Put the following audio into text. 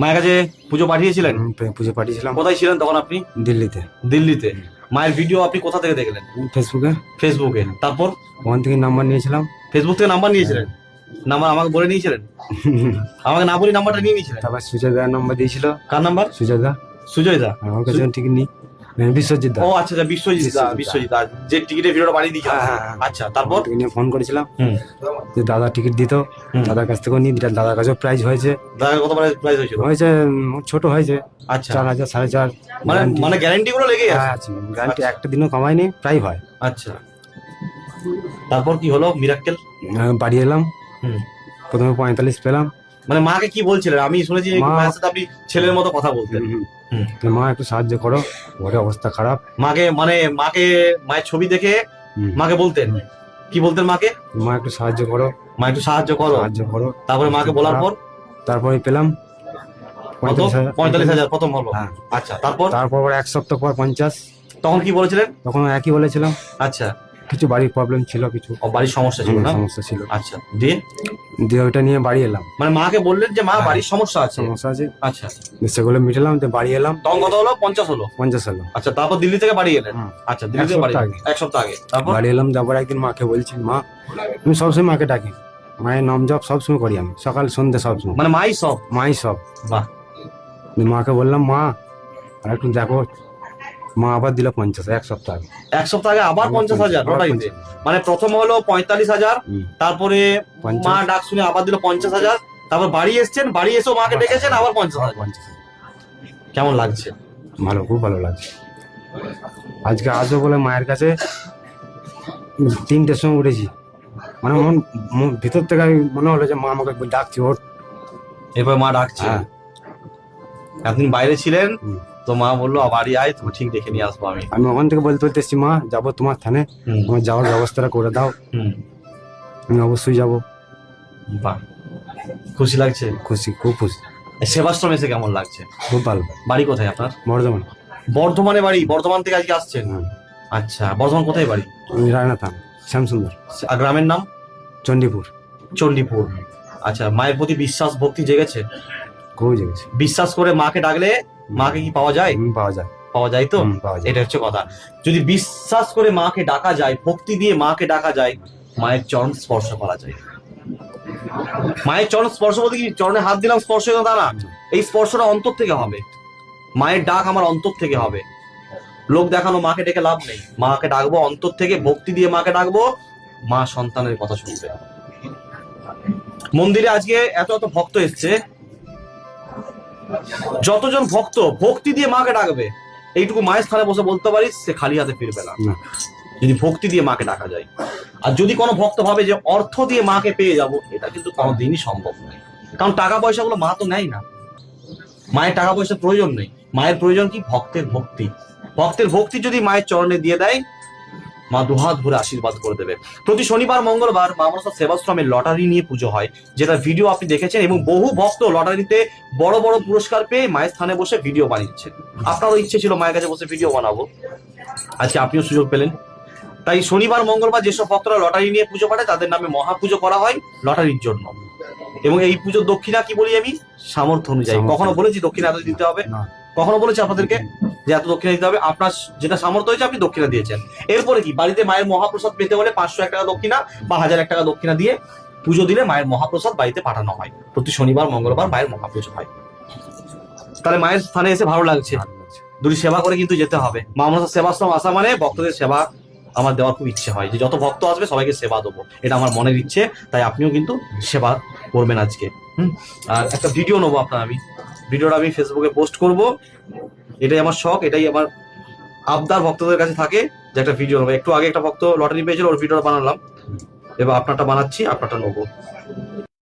মায়ের কাছে পুজো পাঠিয়েছিলেন? পুজো পাঠিয়েছিলাম। কোথায় ছিলেন তখন আপনি? দিল্লিতে। দিল্লিতে। মায়ের ভিডিও আপনি কোথা থেকে দেখলেন? ফেসবুকে। ফেসবুকে। তারপর? ওখান থেকে নাম্বার নিয়েছিলাম। ফেসবুক থেকে নাম্বার নিয়েছিলেন? নাম্বার আমাকে বলে নিয়েছিলেন? আমাকে না বলে নাম্বারটা নিয়ে নিয়েছিলেন? তারপর সুজয়দা নাম্বার দিয়েছিল। কার নাম্বার? সুজয়দা সুজয় দা আমার কাছে ঠিক নেই হ্যাঁ, বিশ্বজিৎ দা। ও আচ্ছা আচ্ছা বিশ্বজিৎ দা বিশ্বজিৎ দা। যে টিকিটের ভিডিওটা বানিয়ে দিয়েছিলেন হ্যাঁ, হ্যাঁ, হ্যাঁ। আচ্ছা তারপর? নিয়ে ফোন করেছিলাম। যে দাদা টিকিট দিত দাদার কাছ থেকেও দিলাম দাদার কাছেও প্রাইজ হয়েছে। দাদার কত প্রাইস হয়েছিল? হয়েছে ছোট হয়েছে। আচ্ছা। চার হাজার সাড়ে চার। মানে মানে গ্যারান্টি গুলো লেগে হ্যাঁ, আছে। গ্যারান্টি একটা দিনও কামাইনি প্রায় হয়। আচ্ছা। তারপর কি হলো? মিরাক্কেল বাড়ি এলাম। হুম। প্রথমে পঁয়তাল্লিশ পেলাম। মানে মাকে কি বলছিলেন আমি শুনেছি মায়ের সাথে আপনি ছেলের মতো কথা বলতেন। মা একটু সাহায্য করো। ঘরে অবস্থা খারাপ। মাকে মানে মাকে মায়ের ছবি দেখে। মাকে বলতেন? কি বলতেন মাকে? মা একটু সাহায্য করো। মা একটু সাহায্য করো। সাহায্য করো। তারপরে মাকে বলার পর? তারপরে পেলাম। পঁয়তাল্লিশ হাজার প্রথম হলো। হ্যাঁ। আচ্ছা তারপর? তারপর এক সপ্তাহ পর পঞ্চাশ। তখন কি বলেছিলেন? তখন একই বলেছিলাম। আচ্ছা। কিছু বাড়ির প্রবলেম ছিল কিছু ও বাড়ির সমস্যা ছিল না? সমস্যা ছিল। আচ্ছা। দিয়ে? দিয়ে ওইটা নিয়ে বাড়ি এলাম। মানে মাকে বললেন যে মা হ্যাঁ। বাড়ির সমস্যা আছে। সমস্যা আছে। আচ্ছা। দিয়ে সেগুলো মিটালাম তো বাড়ি এলাম। তখন কত হলো? পঞ্চাশ হলো। পঞ্চাশ হলো। আচ্ছা তারপর দিল্লি থেকে বাড়ি এলেন? হুম। আচ্ছা দিল্লি এক থেকে বাড়ি সপ্তাহ। এক সপ্তাহ আগে। তারপর? বাড়ি এলাম তারপর একদিন মাকে বলছি মা আমি সবসময় মাকে ডাকি। মায়ের নাম জপ সবসময় করি আমি। সকাল সন্ধ্যে সবসময়। মানে মাই সব? মাই সব। বাহ। দিয়ে মাকে বললাম মা আর একটু দেখো মা আবার দিল পঞ্চাশ এক সপ্তাহ আগে। এক সপ্তাহ আগে আবার পঞ্চাশ হাজার লটারিতে মানে প্রথম হলো পঁয়তাল্লিশ হাজার তারপরে মা ডাক শুনে আবার দিল পঞ্চাশ হাজার তারপর বাড়ি এসছেন বাড়ি এসেও মাকে ডেকেছেন আবার পঞ্চাশ হাজার। পঞ্চাশ কেমন লাগছে? ভালো খুব ভালো লাগছে। আজকে আসব বলে মায়ের কাছে তিনটের সময় উঠেছি। মানে মন ভিতর থেকে আমি মনে হলো যে মা আমাকে ডাকছি ওর এরপর মা ডাকছে। হ্যাঁ। এতদিন বাইরে ছিলেন। তো মা বলল বাড়ি আয় তুমি ঠিক দেখে নিয়ে আসব আমি। আমি ওখান থেকে বলতে বলতে এসছি মা যাব তোমার থানে। তোমার যাওয়ার ব্যবস্থাটা করে দাও। আমি অবশ্যই যাব। বাহ। খুশি লাগছে? খুশি খুব খুশি। সেবাশ্রম এসে কেমন লাগছে? খুব ভালো। বাড়ি কোথায় আপনার? বর্ধমান। বর্ধমানে বাড়ি? বর্ধমান থেকে আজকে আসছেন। আচ্ছা বর্ধমান কোথায় বাড়ি? রায়না থান শ্যামসুন্দর। আর গ্রামের নাম? চণ্ডীপুর। চণ্ডীপুর। আচ্ছা মায়ের প্রতি বিশ্বাস ভক্তি জেগেছে? খুব জেগেছে। বিশ্বাস করে মাকে ডাকলে মাকে কি পাওয়া যায়? পাওয়া যায়। পাওয়া যায় তো? এটা হচ্ছে কথা। যদি বিশ্বাস করে মাকে ডাকা যায় ভক্তি দিয়ে মাকে ডাকা যায় মায়ের চরণ স্পর্শ করা যায়। মায়ের চরণ স্পর্শ বলতে কি? চরণে হাত দিলাম স্পর্শ গেল তা না এই স্পর্শটা অন্তর থেকে হবে। মায়ের ডাক আমার অন্তর থেকে হবে। লোক দেখানো মাকে ডেকে লাভ নেই। মাকে ডাকবো অন্তর থেকে ভক্তি দিয়ে মাকে ডাকবো মা সন্তানের কথা শুনবে। মন্দিরে আজকে এত এত ভক্ত এসছে। যতজন ভক্ত ভক্তি দিয়ে মাকে ডাকবে এইটুকু মায়ের স্থানে বসে বলতে পারিস সে খালি হাতে ফিরবে না। না। যদি ভক্তি দিয়ে মাকে ডাকা যায়। আর যদি কোনো ভক্ত ভাবে যে অর্থ দিয়ে মাকে পেয়ে যাব এটা কিন্তু কোনোদিনই সম্ভব নয়। কারণ টাকা পয়সাগুলো মা তো নেয় না। মায়ের টাকা পয়সার প্রয়োজন নেই। মায়ের প্রয়োজন কি? ভক্তের ভক্তি। ভক্তের ভক্তি যদি মায়ের চরণে দিয়ে দেয় মা দুহাত ভরে আশীর্বাদ করে দেবে। প্রতি শনিবার মঙ্গলবার মা মনসা সেবাশ্রমের লটারি নিয়ে পুজো হয় যেটা ভিডিও আপনি দেখেছেন এবং বহু ভক্ত লটারিতে বড় বড় পুরস্কার পেয়ে মায়ের স্থানে বসে ভিডিও বানিয়েছে আপনারও ইচ্ছে ছিল মায়ের কাছে বসে ভিডিও বানাবো। আজকে আপনিও সুযোগ পেলেন। তাই শনিবার মঙ্গলবার যেসব ভক্তরা লটারি নিয়ে পুজো পাঠায় তাদের নামে মহা পুজো করা হয় লটারির জন্য। এবং এই পুজোর দক্ষিণা কি বলি আমি? সামর্থ্য অনুযায়ী। কখনো বলেছি দক্ষিণা দিতে হবে? না। কখনো বলেছে আপনাদেরকে যে এত দক্ষিণা দিতে হবে? আপনার যেটা সামর্থ্য হয়েছে, আপনি দক্ষিণা দিয়েছেন। এরপরে কি? বাড়িতে মায়ের মহাপ্রসাদ পেতে হলে পাঁচশো এক টাকা দক্ষিণা বা হাজার এক টাকা দক্ষিণা দিয়ে পুজো দিলে মায়ের মহাপ্রসাদ বাড়িতে পাঠানো হয়। প্রতি শনিবার, মঙ্গলবার মায়ের মহাপুজো হয়। তাহলে মায়ের স্থানে এসে ভালো লাগছে। দুটি সেবা করে কিন্তু যেতে হবে। মা সেবাশ্রম আসা মানে ভক্তদের সেবা আমার দেওয়ার খুব ইচ্ছে হয়। যে যত ভক্ত আসবে, সবাইকে সেবা দেবো। এটা আমার মনের ইচ্ছে, তাই আপনিও কিন্তু সেবা করবেন আজকে। হুম? আর একটা ভিডিও নেব আপনার আমি। ভিডিওটা আমি ফেসবুকে পোস্ট করব। এটাই আমার শখ, এটাই আমার আবদার ভক্তদের কাছে থাকে যে একটা ভিডিও একটু আগে একটা ভক্ত লটারি পেয়েছিল, ওর ভিডিওটা বানালাম। এবার আপনারটা বানাচ্ছি, আপনারটা নেব।